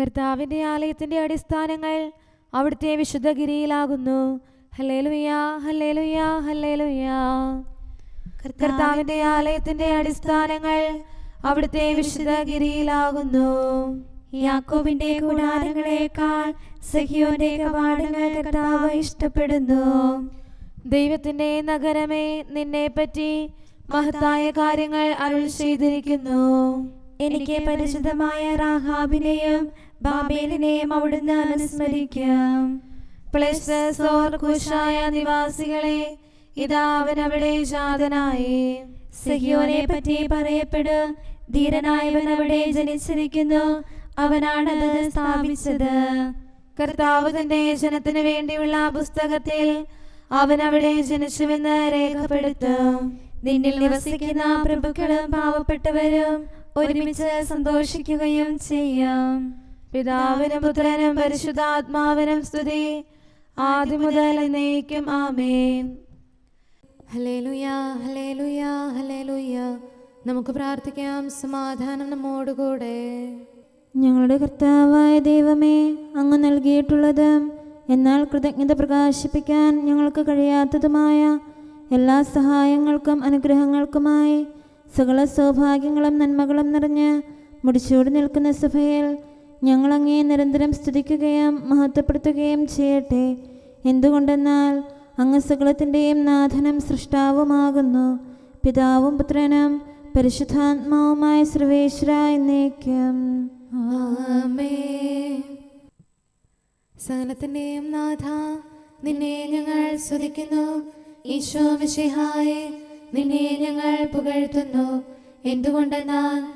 കർത്താവിന്റെ ആലയത്തിന്റെ അടിസ്ഥാനങ്ങൾ അവിടുത്തെ വിശുദ്ധഗിരിയിലാകുന്നു. Hallelujah hallelujah hallelujah. കർത്താവിന്റെ ആലയത്തിന്റെ അടിസ്ഥാനങ്ങൾ അവിടുത്തെ വിശുദ്ധഗിരിയിലാകുന്നു. യാക്കോബിന്റെ കൂടാരങ്ങളെക്കാൾ സഹിയോന്റെ കവാടങ്ങൾ കർത്താവ് ഇഷ്ടപ്പെടുന്നു. ദൈവത്തിന്റെ നഗരമേ നിന്നെ പറ്റി മഹത്തായ കാര്യങ്ങൾ അരുൾ ചെയ്തിരിക്കുന്നു. എനിക്ക് പരിശുദ്ധമായ റാഹാബിനെയും ബാബേലിനെയും അവിടുന്ന് അനുസ്മരിക്കാം. പ്ലസ്സോർ കുശായ നിവാസികളെ ഇതാ അവൻ അവിടെ ജാതനായി. സഹിയോനെ പറ്റി പറയപ്പെടും. ധീരനായവൻ അവിടെ ജനിച്ചിരിക്കുന്നു. അവനാണത് സ്ഥാപിച്ചത്. കർത്താവ് തന്റെ ജനത്തിനു വേണ്ടിയുള്ള പുസ്തകത്തിൽ അവൻ അവിടെ ജനിച്ചുവെന്ന് രേഖപ്പെടുത്തും. നിന്നിൽ നിവസിക്കുന്ന പ്രഭുക്കളും പാവപ്പെട്ടവരും ഒരുമിച്ച് സന്തോഷിക്കുകയും ചെയ്യും. പിതാവിനും പുത്രനും പരിശുദ്ധാത്മാവിനും സ്തുതി. ആദ്യം മുതൽ എന്നേക്കും ആമേൻ. Hallelujah hallelujah hallelujah. നമുക്ക് പ്രാർത്ഥിക്കാം. സമാധാനം നമ്മോടുകൂടെ. ഞങ്ങളുടെ കർത്താവായ ദൈവമേ അങ്ങ് നൽകിയിട്ടുള്ളത് എന്നാൽ കൃതജ്ഞത പ്രകാശിപ്പിക്കാൻ ഞങ്ങൾക്ക് കഴിയാത്തതുമായ എല്ലാ സഹായങ്ങൾക്കും അനുഗ്രഹങ്ങൾക്കുമായി സകല സൗഭാഗ്യങ്ങളും നന്മകളും നിറഞ്ഞ് മുടിച്ചൂടി നിൽക്കുന്ന സഭയിൽ ഞങ്ങൾ അങ്ങേ നിരന്തരം സ്തുതിക്കുകയും മഹത്വപ്പെടുത്തുകയും ചെയ്യട്ടെ. എന്തുകൊണ്ടെന്നാൽ അങ്ങ് സകലത്തിന്റെയും നാഥനും സൃഷ്ടാവുമാകുന്നു. പിതാവും പുത്രനും പരിശുദ്ധാത്മാവുമായ സർവേശ്വര എന്നേക്കും. സകലത്തിന്റെയും നാഥ നിന്നെ ഞങ്ങൾ സ്തുതിക്കുന്നു. ഈശോ മിശിഹായെ നിന്നെ ഞങ്ങൾ പുകഴ്ത്തുന്നു. എന്തുകൊണ്ടെന്നാൽ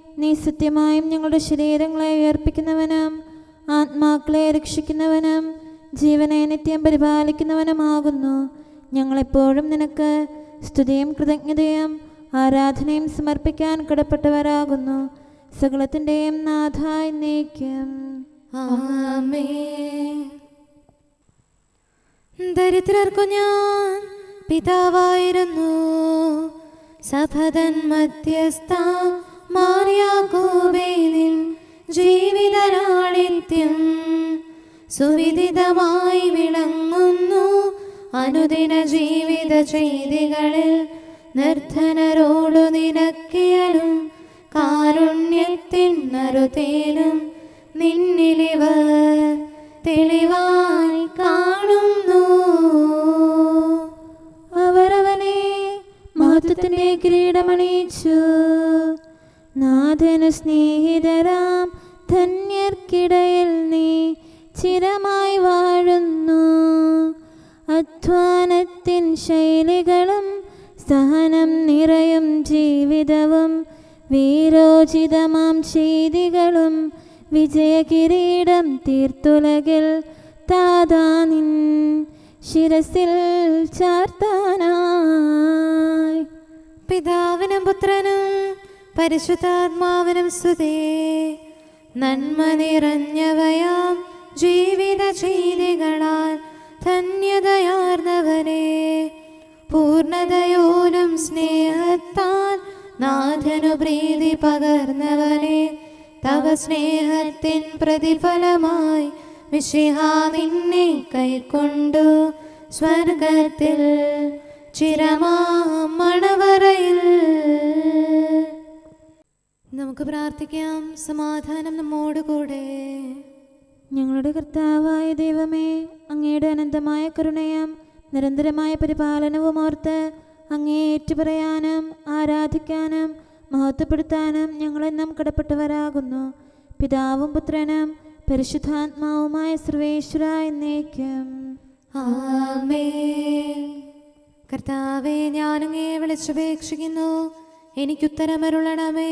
നീ സത്യമായും ഞങ്ങളുടെ ശരീരങ്ങളെ ഉയർപ്പിക്കുന്നവനും ആത്മാക്കളെ രക്ഷിക്കുന്നവനും ജീവനെ നിത്യം പരിപാലിക്കുന്നവനുമാകുന്നു. ഞങ്ങളെപ്പോഴും നിനക്ക് സ്തുതിയും കൃതജ്ഞതയും ആരാധനയും സമർപ്പിക്കാൻ കടപ്പെട്ടവരാകുന്നു. സകലത്തിന്റെയും നാഥായി നീക്കം ദരിദ്രർക്കു ഞാൻ പിതാവായിരുന്നു. സഭതൻ മധ്യസ്ഥ മാറിയാകോബേനിൻ ജീവിതനാളിത്യം സുവിദിതമായി വിളങ്ങുന്നു. അനുദിന ജീവിത ചെയ്തികളിൽ നിർധനരോടു നിനക്കിയലും കാരുണ്യത്തിൻ നറുതേനും നിന്നിലിവർ തെളിവായി കാണുന്നു. അവരവനെ മഹത്വത്തിന്റെ കിരീടമണിയിച്ചു. നാഥനു സ്നേഹിതരാം ധന്യർക്കിടയിൽ നീ ചിരമായി വാഴുന്നു. അധ്വാനത്തിൻ ശൈലികളും സഹനം നിറയും ജീവിതവും വീരോചിതമാം ചെയ്തികളും വിജയകിരീടം തീർത്തുലകിൽ താതാ നിൻ ശിരസിൽ ചാർത്താനായി. പിതാവിനും പുത്രനും പരിശുദ്ധാത്മാവിനും സ്തുതേ. നന്മ നിറഞ്ഞവയാം ജീവിത ചെയ്തികളാൽ ധന്യതയാർന്നവനെ. പൂർണതയോലും സ്നേഹത്താൽ നാഥനു പ്രീതി പകർന്നവനെ. തവ സ്നേഹത്തിൻ പ്രതിഫലമായി വിശിഹ നിന്നെ കൈക്കൊണ്ടു സ്വർഗത്തിൽ ചിരമാ മണവറയിൽ. നമുക്ക് പ്രാർത്ഥിക്കാം. സമാധാനം നമ്മോടുകൂടെ ഞങ്ങളുടെ കർത്താവായ ദൈവമേ അങ്ങയുടെ അനന്തമായ കരുണയും നിരന്തരമായ പരിപാലനവും ഓർത്ത് അങ്ങേ ഏറ്റുപറയാനും ആരാധിക്കാനും മഹത്വപ്പെടുത്താനും ഞങ്ങളെന്നും കടപ്പെട്ടവരാകുന്നു. പിതാവും പുത്രനും പരിശുദ്ധാത്മാവുമായ സർവേശ്വര എന്നേക്കും. കർത്താവെ ഞാനങ്ങേ വിളിച്ചപേക്ഷിക്കുന്നു. എനിക്കുത്തരമരുളണമേ.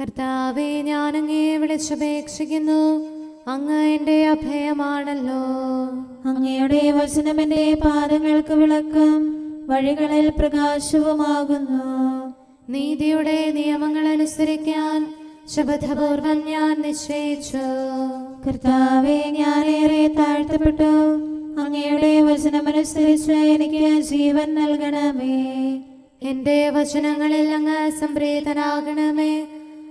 കർത്താവെ ഞാൻ അങ്ങേ വിളിച്ചപേക്ഷിക്കുന്നു. അങ്ങ് എന്റെ അഭയമാണല്ലോ. അങ്ങയുടെ വചനം എന്റെ പാദങ്ങൾക്ക് വിളക്കം വഴികളിൽ പ്രകാശവുമാകുന്നു. നീതിയുടെ നിയമങ്ങൾ അനുസരിക്കാൻ ശബദപൂർവം ഞാൻ നിശ്ചയിച്ചു. കർത്താവെ ഞാനേറെ താഴ്ത്തപ്പെട്ടു. അങ്ങയുടെ വചനമനുസരിച്ച് എനിക്ക് ജീവൻ നൽകണമേ. എന്റെ വചനങ്ങളിൽ അങ്ങ് സംപ്രീതനാകണമേ.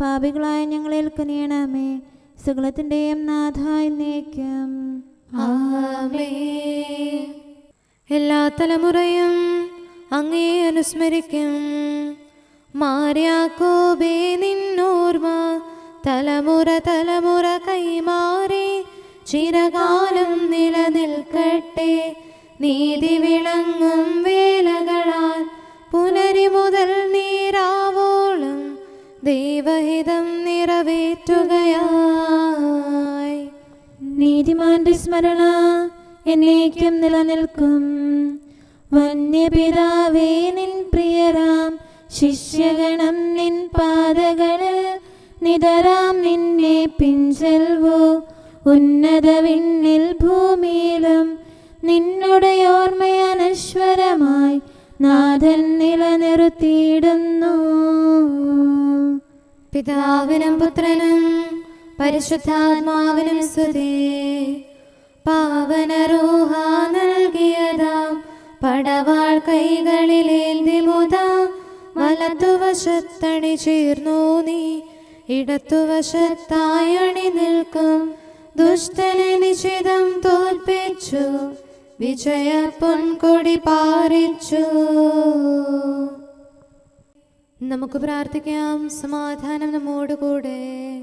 പാപികളായ ഞങ്ങളിൽ കനിയണമേ സകലത്തിന്റെയും നാഥായി നീക്കം. എല്ലാ തലമുറയും അങ്ങേ അനുസ്മരിക്കും. മാര്യാക്കോബേ നിന്നോർമ്മ. തലമുറ തലമുറ കൈമാറി. ചിരകാലം നിലനിൽക്കട്ടെ. നീതി വിളങ്ങും സ്മരണ എന്നേക്കും നിലനിൽക്കും. വന്യപിതാവേ നിൻ പ്രിയരാം ശിഷ്യഗണം നിൻ പാതകളിൽ നിതരാം. നിന്നെ പിഞ്ചൽവോ ഉന്നത വിണ്ണിൽ ഭൂമിയിലും നിന്നുടെ ഓർമ്മയനശ്വരമായി നാഥൻ നിലനിർത്തിയിടുന്നു. പിതാവിനും പുത്രനും പരിശുദ്ധാത്മാവിനും സ്തുതി. പാവനരൂഹ നൽകിയതാം. പടവാൾ കൈകളിലേന്തി മുതാം വലത്തുവശത്തണി ചേർന്നു നീ. ഇടത്തുവശത്തായണി നിൽക്കും. ദുഷ്ടനെ നിശ്ചിതം തോൽപ്പിച്ചു. വിജയ പൊൻകൊടി പാറിച്ചു. നമുക്ക് പ്രാർത്ഥിക്കാം. സമാധാനം നമ്മോടുകൂടെ.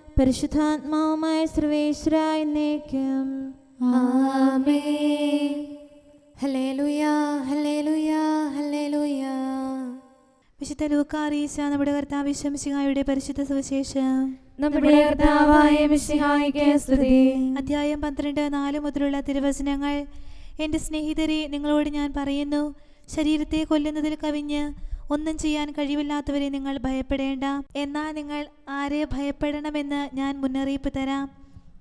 പരിശുദ്ധാത്മാവുമായ സർവേശ്വരായി എന്നേക്കും. ആമേൻ. ഹല്ലേലൂയാ ഹല്ലേലൂയാ ഹല്ലേലൂയാ. വിശുദ്ധ ലൂക്കാറീശ നമ്മുടെ കർത്താവ് വിശംസിഹായുടെ പരിശുദ്ധ സുവിശേഷം. നമ്മുടെ കർത്താവായ മിശിഹായിക്ക് സ്തുതി. അധ്യായം പന്ത്രണ്ട് നാല് മുതലുള്ള തിരുവചനങ്ങൾ. എന്റെ സ്നേഹിതരെ നിങ്ങളോട് ഞാൻ പറയുന്നു ശരീരത്തെ കൊല്ലുന്നതിൽ കവിഞ്ഞ് ഒന്നും ചെയ്യാൻ കഴിവില്ലാത്തവരെ നിങ്ങൾ ഭയപ്പെടേണ്ട. എന്നാൽ നിങ്ങൾ ആരെ ഭയപ്പെടണമെന്ന് ഞാൻ മുന്നറിയിപ്പ് തരാം.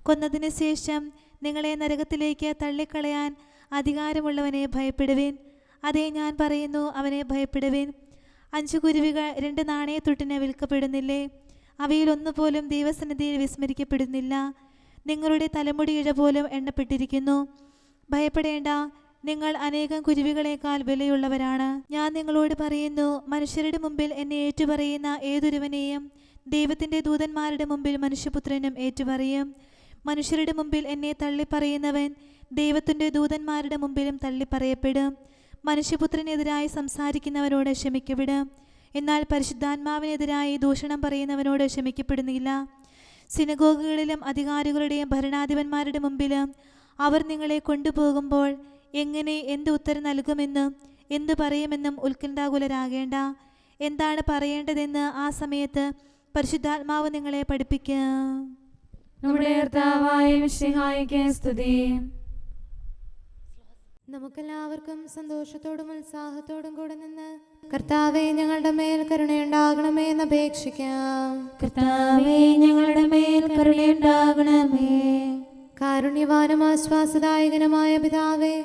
കൊന്നതിന് ശേഷം നിങ്ങളെ നരകത്തിലേക്ക് തള്ളിക്കളയാൻ അധികാരമുള്ളവനെ ഭയപ്പെടുവിൻ. അതേ ഞാൻ പറയുന്നു അവനെ ഭയപ്പെടുവിൻ. അഞ്ചു കുരുവികൾ രണ്ട് നാണയത്തൊട്ടിന് വിൽക്കപ്പെടുന്നില്ലേ? അവയിൽ ഒന്നുപോലും ദൈവസന്നിധിയിൽ വിസ്മരിക്കപ്പെടുന്നില്ല. നിങ്ങളുടെ തലമുടിയിഴ പോലും എണ്ണപ്പെട്ടിരിക്കുന്നു. ഭയപ്പെടേണ്ട നിങ്ങൾ അനേകം കുരുവികളെക്കാൾ വിലയുള്ളവരാണ്. ഞാൻ നിങ്ങളോട് പറയുന്നു മനുഷ്യരുടെ മുമ്പിൽ എന്നെ ഏറ്റുപറയുന്ന ഏതൊരുവനെയും ദൈവത്തിന്റെ ദൂതന്മാരുടെ മുമ്പിൽ മനുഷ്യപുത്രനും ഏറ്റുപറയും. മനുഷ്യരുടെ മുമ്പിൽ എന്നെ തള്ളിപ്പറയുന്നവൻ ദൈവത്തിന്റെ ദൂതന്മാരുടെ മുമ്പിലും തള്ളിപ്പറയപ്പെടും. മനുഷ്യപുത്രനെതിരായി സംസാരിക്കുന്നവരോട് ക്ഷമിക്കപ്പെടും. എന്നാൽ പരിശുദ്ധാത്മാവിനെതിരായി ദൂഷണം പറയുന്നവനോട് ക്ഷമിക്കപ്പെടുന്നില്ല. സിനഗോഗുകളിലും അധികാരികളുടെയും ഭരണാധിപന്മാരുടെ മുമ്പിലും അവർ നിങ്ങളെ കൊണ്ടുപോകുമ്പോൾ എങ്ങനെ എന്ത് ഉത്തരം നൽകുമെന്ന്? എന്തു പറയുമെന്നും ഉത്കണ്ഠാകുലരാകേണ്ട എന്താണ് പറയേണ്ടതെന്ന് ആ സമയത്ത് പരിശുദ്ധാത്മാവ് നിങ്ങളെ പഠിപ്പിക്കും. നമ്മുടെ സ്തുതി. നമുക്കെല്ലാവർക്കും സന്തോഷത്തോടും ഉത്സാഹത്തോടും കൂടെ നിന്ന് കർത്താവെ ഞങ്ങളുടെ മേൽ കരുണയുണ്ടാകണമേ എന്ന് അപേക്ഷിക്കാം. കർത്താവേ ഞങ്ങളുടെ മേൽ കരുണയുണ്ടാകണമേ കാരുണ്യവാനും ആശ്വാസദായകനുമായ പിതാവേ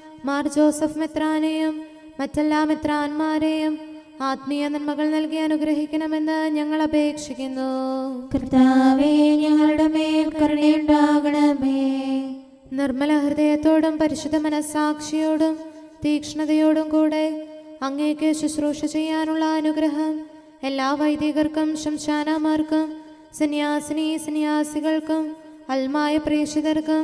മാർ ജോസഫ് മെത്രാനെയും മറ്റെല്ലാ മെത്രാന്മാരെയും ആത്മീയ നന്മകൾ നൽകി അനുഗ്രഹിക്കണമെന്ന് ഞങ്ങൾ അപേക്ഷിക്കുന്നു. കർത്താവേ ഞങ്ങളുടെ മേൽ കരുണയുണ്ടാകണമേ. നിർമ്മല ഹൃദയത്തോടും പരിശുദ്ധ മനസ്സാക്ഷിയോടും തീക്ഷ്ണതയോടും കൂടെ അങ്ങേക്ക് ശുശ്രൂഷ ചെയ്യാനുള്ള അനുഗ്രഹം എല്ലാ വൈദികർക്കും ശംശാനമാർക്കും സന്യാസിനി സന്യാസികൾക്കും അൽമായ പ്രേക്ഷിതർക്കും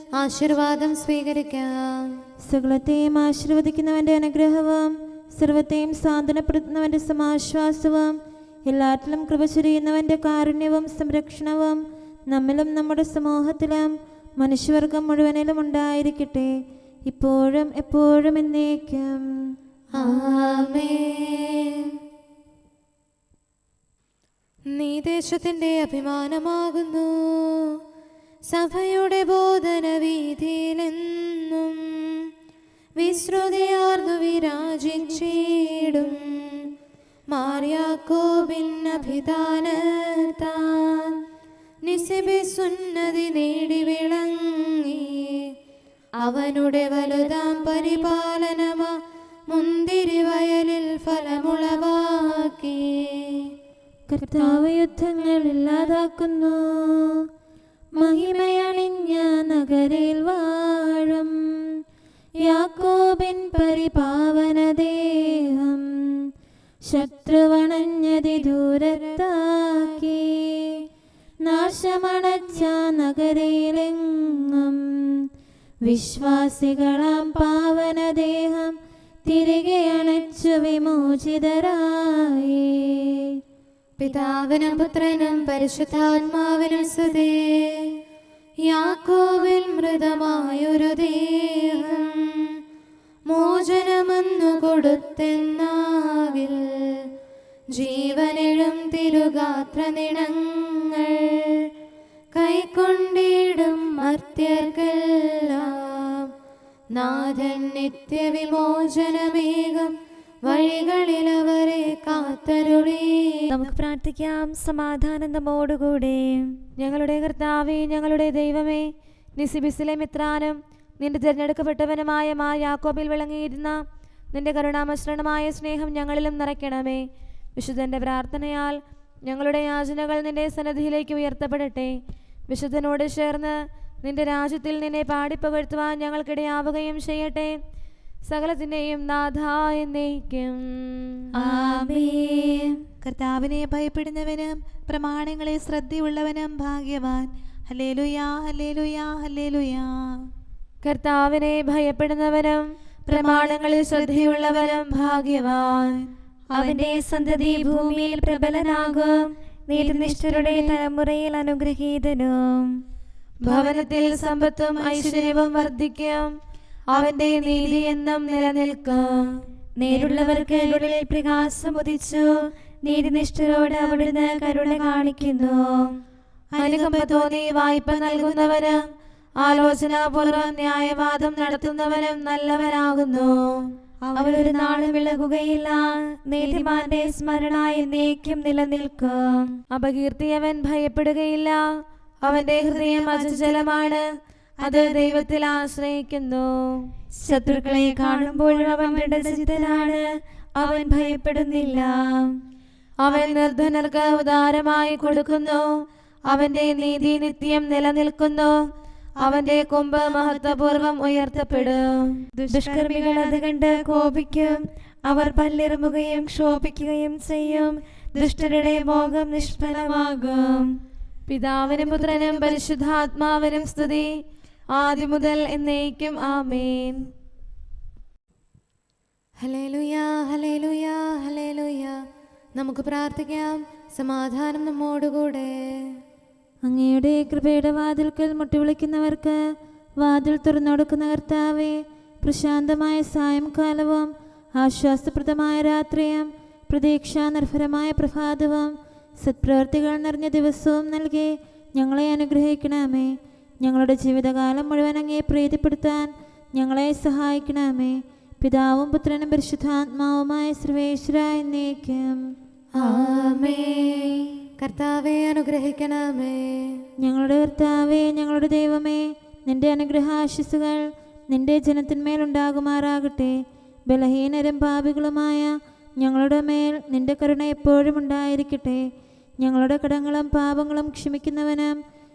ആശീർവാദം സ്വീകരിക്കാം. സകലത്തെയും ആശീർവദിക്കുന്നവന്റെ അനുഗ്രഹവും സർവത്തെയും സാന്ത്വനപ്പെടുത്തുന്നവന്റെ സമാശ്വാസവും എല്ലാറ്റിലും കൃപ ചൊരിയുന്നവന്റെ കാരുണ്യവും സംരക്ഷണവും നമ്മിലും നമ്മുടെ സമൂഹത്തിലും മനുഷ്യവർഗം മുഴുവനിലും ഉണ്ടായിരിക്കട്ടെ. ഇപ്പോഴും എപ്പോഴും എന്നേക്കും. നീ ദേശത്തിന്റെ അഭിമാനമാകുന്നു. സഭയുടെ ബോധന വീതിയിലെന്നും വിശ്രുതിയാർന്നു വിരാജിച്ചിടും. മാറിയാക്കോബിൻ നിസിബി സുന്നതി നേടി വിളങ്ങി. അവനുടെ വലുതാം പരിപാലനമാ മുന്തിരി വയലിൽ ഫലമുളവാക്കി. കർത്താവ് യുദ്ധങ്ങൾ ഇല്ലാതാക്കുന്നു. മഹിമയണിഞ്ഞ നഗരിൽ വാഴും. യാക്കോബിൻ പരിപാവനദേഹം ശത്രുവണഞ്ഞതി ദൂരത്താക്കി. നാശമണച്ച നഗരയിലെങ്ങും വിശ്വാസികളാം പാവനദേഹം തിരികെ അണച്ചു വിമോചിതരായി. പിതാവിനും പുത്രനും പരിശുദ്ധാത്മാവിനും സ്തേ യാക്കോവിൽ മൃതമായൊരു ദേഹം മോചനമെന്നു കൊടുത്തെന്നാവിൽ ജീവനെഴും തിരുഗാത്ര നിണങ്ങൾ കൈക്കൊണ്ടിടും മർത്യർക്കെല്ലാം നാഥൻ നിത്യവിമോചനമേകം. വഴികളിൽ അവരെ കാത്തരുളി. നമുക്ക് പ്രാർത്ഥിക്കാം. സമാധാനം നമ്മോടുകൂടെ. ഞങ്ങളുടെ കർത്താവേ ഞങ്ങളുടെ ദൈവമേ നിസിബിസിലെ മിത്രാനും നിന്റെ തിരഞ്ഞെടുക്കപ്പെട്ടവനുമായ മാ യാക്കോബിൽ വിളങ്ങിയിരുന്ന നിന്റെ കരുണാമശ്രണമായ സ്നേഹം ഞങ്ങളിലും നിറയ്ക്കണമേ. വിശുദ്ധന്റെ പ്രാർത്ഥനയാൽ ഞങ്ങളുടെ യാചനകൾ നിന്റെ സന്നദ്ധിയിലേക്ക് ഉയർത്തപ്പെടട്ടെ. വിശുദ്ധനോട് ചേർന്ന് നിന്റെ രാജ്യത്തിൽ നിന്നെ പാടിപ്പകഴ്ത്തുവാൻ ഞങ്ങൾക്കിടയാവുകയും ചെയ്യട്ടെ. സകലത്തിന്റെയും നാഥായ ആമേ കർത്താവിനെ ഭയപ്പെടുന്നവനും പ്രമാണങ്ങളെ ശ്രദ്ധയുള്ളവനും ഭാഗ്യവാൻ. ഹലേലുയാ ഹലേലുയാ ഹലേലുയാ കർത്താവിനെ ഭയപ്പെടുന്നവനും പ്രമാണങ്ങളിൽ ശ്രദ്ധയുള്ളവനും ഭാഗ്യവാൻ. അവന്റെ സന്തതി ഭൂമിയിൽ പ്രബലനാകും നീതിനിഷ്ഠരുടെ തലമുറയിൽ അനുഗ്രഹീതനും. ഭവനത്തിൽ സമ്പത്തും ഐശ്വര്യവും വർദ്ധിക്കും അവന്റെ നീതി എന്നും നിലനിൽക്കും. നേരുള്ളവർക്ക് ഉള്ളിൽ പ്രകാശം ഉദിച്ചു. നീതിനിഷ്ഠരോട് അവിടുന്ന് കരുണ കാണിക്കുന്നു. അനുകമ്പ തോന്നി വായ്പ നൽകുന്നവനും ആലോചനാപൂർവം ന്യായവാദം നടത്തുന്നവനും നല്ലവനാകുന്നു അവരൊരു നാളും വിളകുകയില്ല നീതിമാന്റെ സ്മരണ എന്നേക്കും നിലനിൽക്കും. അപകീർത്തിയവൻ ഭയപ്പെടുകയില്ല. അവന്റെ ഹൃദയം അചഞ്ചലമാണ്. അത് ദൈവത്തിൽ ആശ്രയിക്കുന്നു. ശത്രുക്കളെ കാണുമ്പോൾ അവൻ ദൃഢചിത്തനാണ് അവൻ ഭയപ്പെടുന്നില്ല. അവൻ നിർധനർക്ക് ഉദാരമായി കൊടുക്കുന്നു. അവന്റെ നീതി നിത്യം നിലനിൽക്കുന്നു. അവന്റെ കൊമ്പ് മഹത്വപൂർവം ഉയർത്തപ്പെടും. ദുഷ്കർമ്മികൾ അത് കണ്ട് കോപിക്കും. അവർ പല്ലിറുമ്പുകയും ക്ഷോഭിക്കുകയും ചെയ്യും. ദുഷ്ടരുടെ മോഹം നിഷ്ഫലമാകും. പിതാവിനും പുത്രനും പരിശുദ്ധാത്മാവിനും സ്തുതി. ആദ്യം മുതൽ എന്നേക്കും ആമേൻ. ഹലേലുയ ഹലേലുയ ഹലേലുയ നമുക്ക് പ്രാർത്ഥിക്കാം. സമാധാനം നമ്മോടുകൂടെ. അങ്ങയുടെ കൃപയുടെ വാതിൽക്കൽ മുട്ടിവിളിക്കുന്നവർക്ക് വാതിൽ തുറന്നുകൊടുക്കുന്ന കർത്താവെ പ്രശാന്തമായ സായംകാലവും ആശ്വാസപ്രദമായ രാത്രിയും പ്രതീക്ഷാനിർഭരമായ പ്രഭാതവും സത്പ്രവർത്തികൾ നിറഞ്ഞ ദിവസവും നൽകി ഞങ്ങളെ അനുഗ്രഹിക്കണമേ. ഞങ്ങളുടെ ജീവിതകാലം മുഴുവൻ അങ്ങേ പ്രീതിപ്പെടുത്താൻ ഞങ്ങളെ സഹായിക്കണമേ. പിതാവും പുത്രനും പരിശുദ്ധാത്മാവുമായ സർവേശ്വര എന്നേക്കും. ആമേ കർത്താവെ അനുഗ്രഹിക്കണമേ. ഞങ്ങളുടെ കർത്താവേ ഞങ്ങളുടെ ദൈവമേ നിന്റെ അനുഗ്രഹാശിസുകൾ നിന്റെ ജനത്തിന്മേലുണ്ടാകുമാറാകട്ടെ ബലഹീനരും പാപികളുമായ ഞങ്ങളുടെ മേൽ നിന്റെ കരുണ എപ്പോഴും ഉണ്ടായിരിക്കട്ടെ. ഞങ്ങളുടെ കടങ്ങളും പാപങ്ങളും ക്ഷമിക്കുന്നവനും